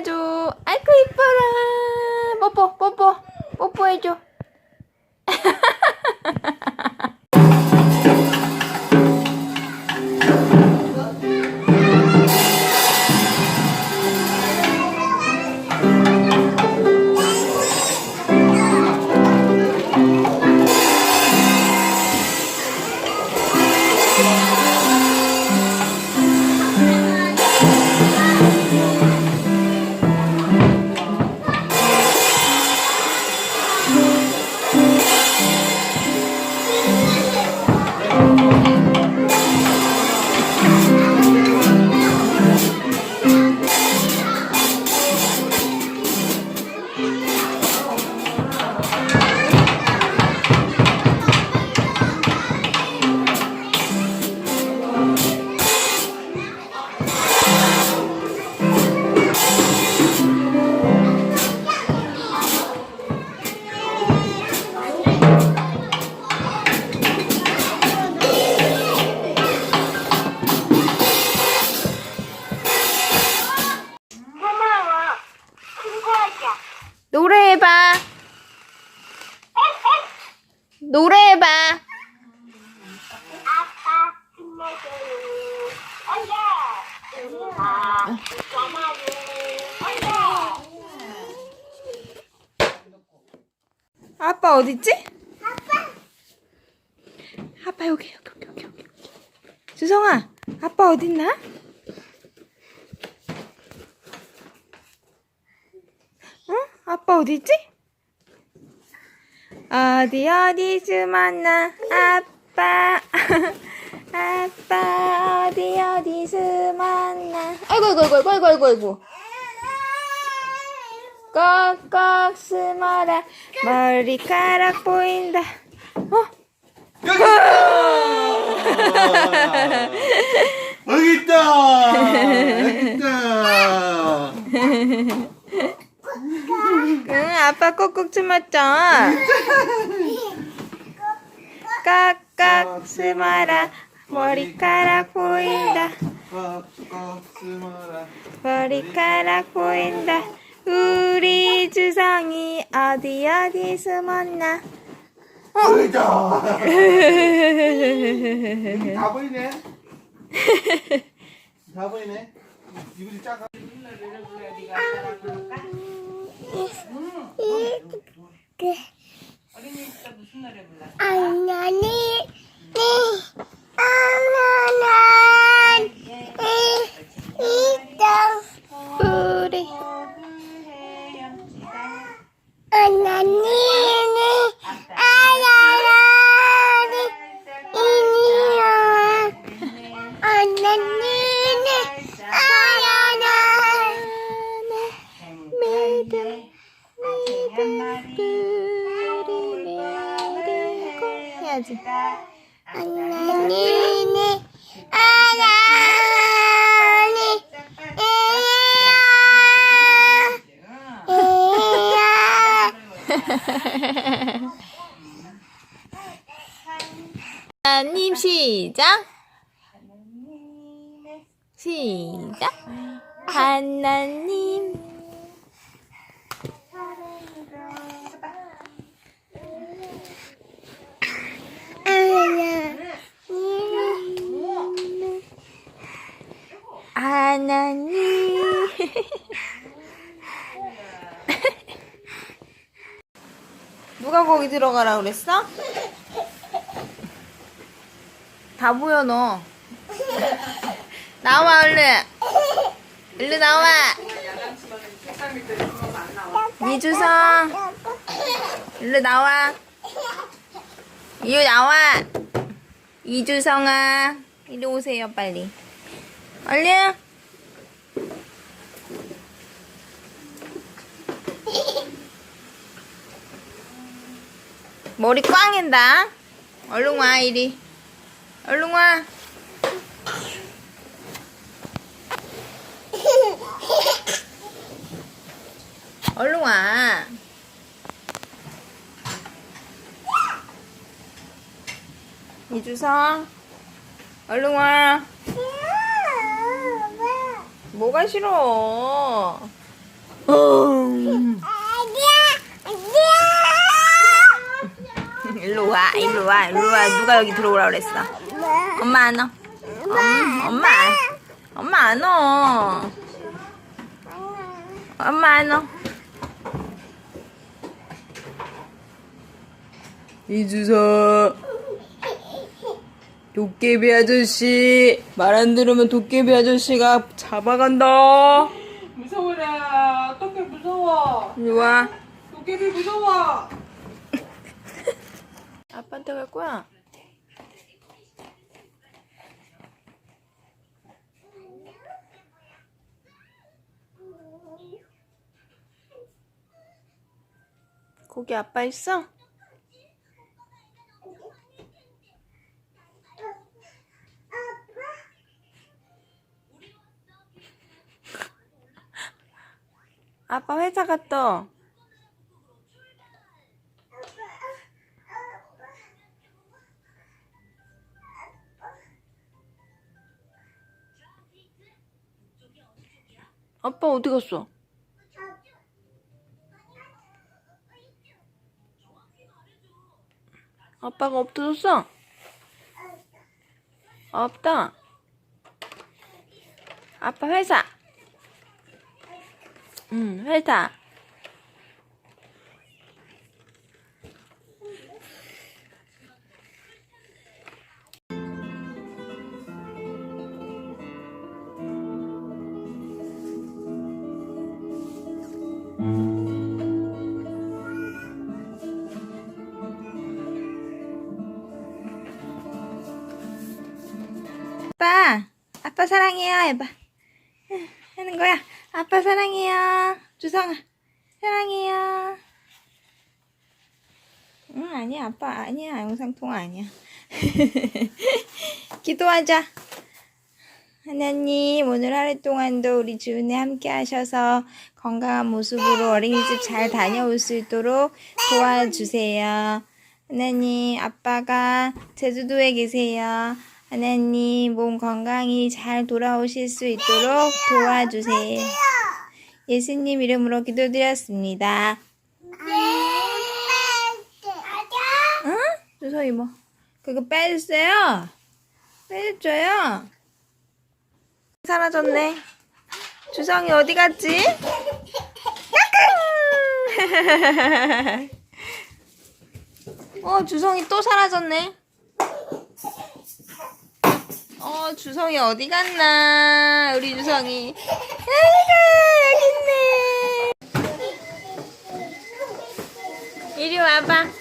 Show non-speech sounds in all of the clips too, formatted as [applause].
안아줘. 아이고 이뻐라. 뽀뽀 뽀뽀 뽀뽀해줘. [laughs] 아빠 어딨지? 아빠. 아빠 여기 여기 여기 여기. 여기. 주성아, 아빠 어딨나? 응? 아빠 어디지? 어디 어디서 만나 아빠 [laughs] 아빠 어디 어디서 아이고 아이고 아이고 아이고 아이고 아이고 꼭꼭 숨어라 머리카락 보인다 어? 여기 있다. [laughs] 여기 있다. 응 아빠 꼭꼭 숨었죠 [laughs] 깍깍 숨어라 머리카락 보인다. 머리카락 보인다 우리 주성이 어디 어디 숨었나 있다. 다 보이네. 다 보이네. 이불이 작아. 안녕히 아나난 이땅 우리 아나니는 아야라니 이니야 아나니는 아야라니 믿음 믿음 우리 믿고 해야지 아나니는 아야라니 이야 [laughs] 이야. 하나님 시작. 시작. 하나님 하나님 [laughs] 누가 거기 들어가라 그랬어? 다 보여 너. 나와 얼른. 얼른 나와. 이주성. 얼른 나와. 이리 나와. 이주성아. 이리 오세요 빨리. 얼른 머리 꽝인다. 얼른 와 이리. 얼른 와. 얼른 와. 이주성 얼른 와. 뭐가 싫어 와, 일로 와. 누가 여기 들어오라 그랬어? 엄마 안 와. 엄, 엄마. 엄마 안 와. 엄마 안 와. 이주서. 도깨비 아저씨. 말 안 들으면 도깨비 아저씨가 잡아간다. 무서워라. 어떡해 무서워. 이리 와. 도깨비 무서워. 아빠한테 갈 거야? 거기 아빠 있어? 아빠 회사 갔다. 아빠 어디 갔어? 아빠가 없어졌어? 없다. 아빠 회사. 응, 회사. 아빠, 아빠 사랑해요 해봐. 응, 하는 거야. 아빠 사랑해요. 주성아, 사랑해요. 응, 아니야, 아빠 아니야. 영상 통화 아니야. [laughs] 기도하자. 하나님, 오늘 하루 동안도 우리 주은에 함께 하셔서 건강한 모습으로 어린이집 잘 다녀올 수 있도록 도와주세요. 하나님, 아빠가 제주도에 계세요. 하나님, 몸 건강히 잘 돌아오실 수 있도록 도와주세요. 예수님 이름으로 기도드렸습니다. 응? 주서이 뭐? 그거 빼주세요. 빼줘요. 사라졌네. 주성이 어디 갔지? [laughs] 어, 주성이 또 사라졌네. 어, 주성이 어디 갔나? 우리 주성이. 아이고, 여기 있네. 이리 와봐.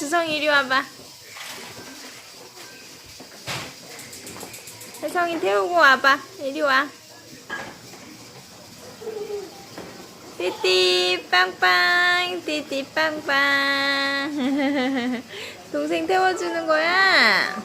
주성이 이리 와봐. 혜성이 태우고 와봐. 이리 와. 띠띠 빵빵 띠띠 빵빵 [laughs] 동생 태워주는 거야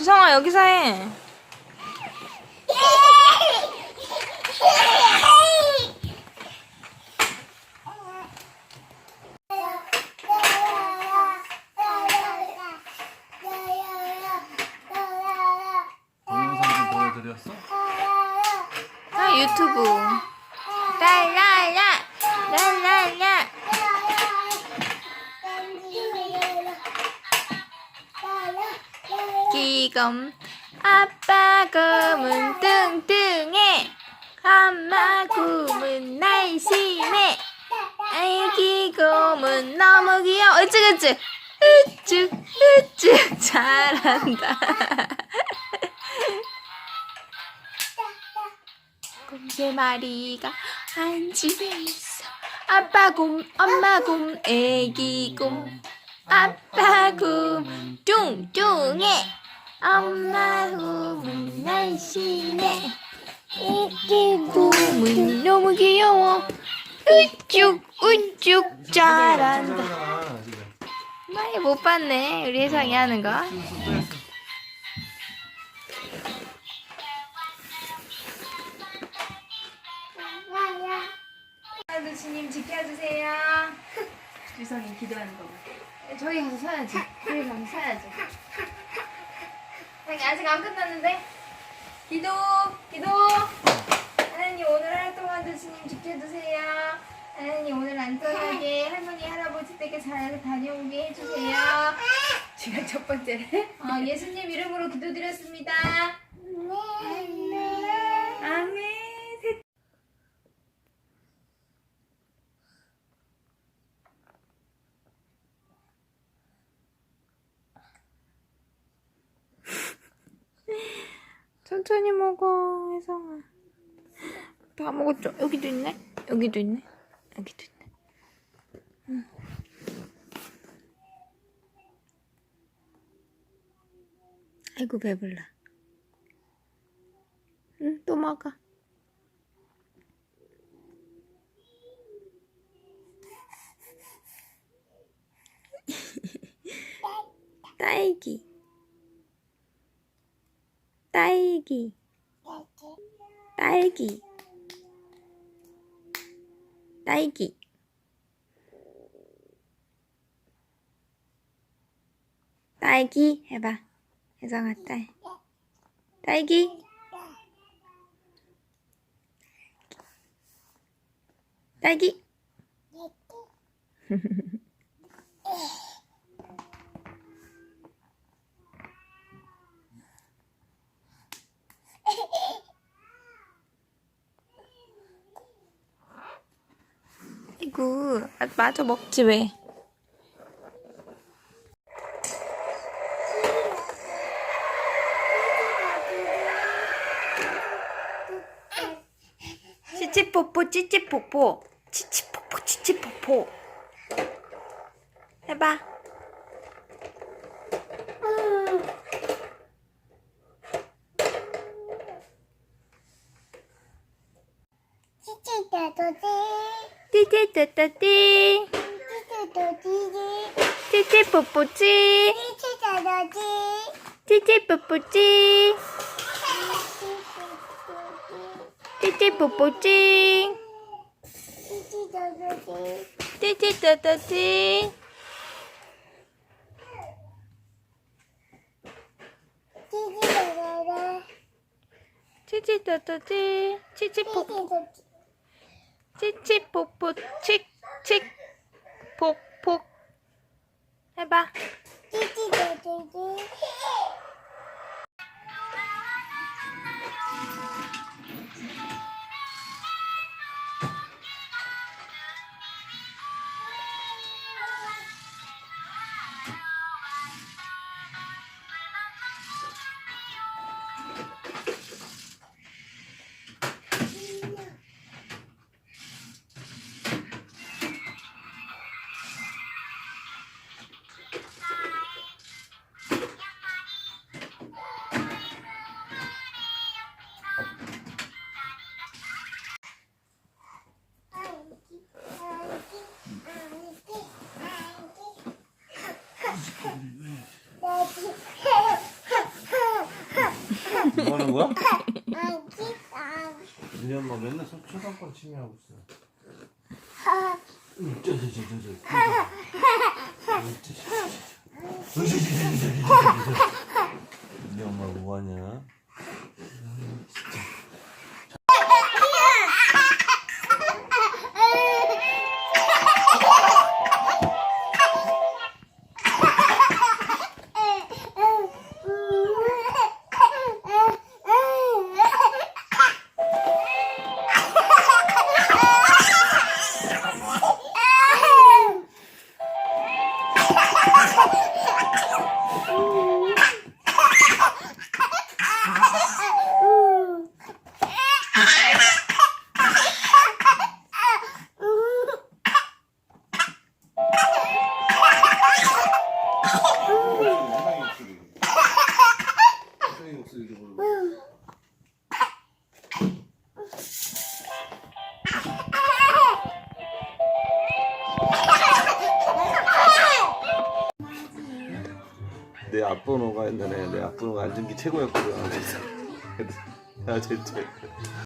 주성아 여기서 해 동영상? 아 유튜브 랄랄라 랄랄라 기검 으쓱 으쓱 으쓱 으쓱 잘한다. 곰세 마리가 한 집에 있어. 아빠 곰 엄마 곰 애기 곰 아빠 곰 뚱뚱해. 엄마 곰은 날씬해. 너무 너무 귀여워. 우쭉 우쭉 잘한다. 많이 못 봤네 우리 혜성이 하는 거. 아저씨님 지켜주세요. [laughs] 유성이 기도하는 거 봐. 저기 가서 서야지. 저기 가서 서야지. 아직 안 끝났는데. 기도, 기도. 하나님 오늘 하루 동안 주님 지켜주세요. 하나님 오늘 안전하게 할머니 할아버지 댁에 잘 다녀오게 해주세요. 제가 첫 번째래. [laughs] 어, 예수님 이름으로 기도드렸습니다. 아멘. 천천히 먹어, 혜성아. 다 먹었죠? 여기도 있네? 여기도 있네? 여기도 있네. 응. 아이고, 배불러. 응, 또 먹어. 딸기. 딸기. 딸기. 딸기. 딸기 해봐. 혜성아 딸. 딸기. 딸기. [laughs] [laughs] 아이고, 아, 마저 먹지 왜? 치치뽀뽀 치치뽀뽀 치치뽀뽀 치치뽀뽀 해봐 띠띠띠띠띠 치치뽀뽀찌 치치뽀뽀찌 치치뽀뽀찌 띠띠띠띠띠 치치띠띠띠 치치뽀 치치뽀뽀 칙칙 폭폭. 해봐. 뭐 하는 거야? 우리 엄마 맨날 초- 초상권 침해하고 있어. 음, 저, 저, 저, 저, 저. 최고였거든. 아. [laughs] 야, 진짜.